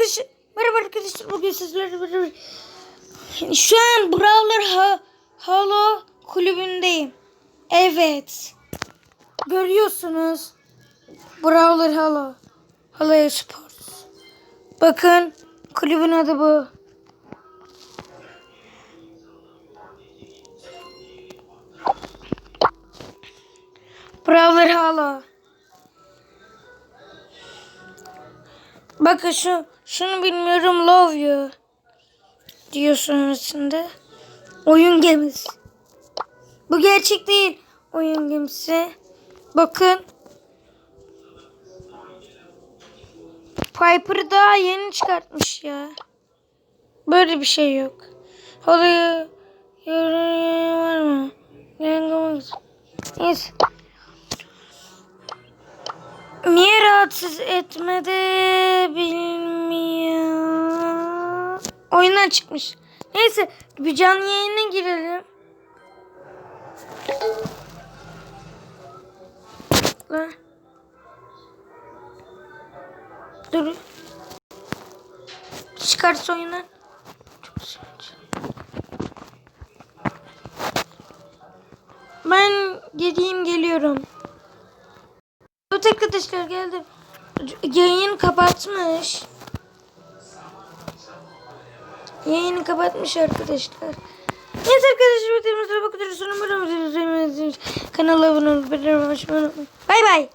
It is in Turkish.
arkadaşlar. Merhaba arkadaşlar. Bugün sizlerle. Şu an Brawler ha Halo kulübündeyim. Evet. Görüyorsunuz. Brawler Halo. Halo Sports. Bakın kulübün adı bu. Brawler Halo. Bakın şu şunu bilmiyorum love you diyorsun içinde. Oyun gemisi. Bu gerçek değil. Oyun gemisi. Bakın. Piper daha yeni çıkartmış ya. Böyle bir şey yok. Hadi yorum var mı? Neyse. Niye rahatsız etmedi bilmiyorum. Oyundan çıkmış. Neyse bir canlı yayına girelim. Dur. Çıkarsa oyundan. Çok sıkıntı. Ben gideyim geliyorum. Evet arkadaşlar geldim. Yayın kapatmış. Yayını kapatmış arkadaşlar. Neyse arkadaşlar videomuzda bakıyoruz. Sonra kanala abone olup bildirim açmayı unutmayın. Bay bay.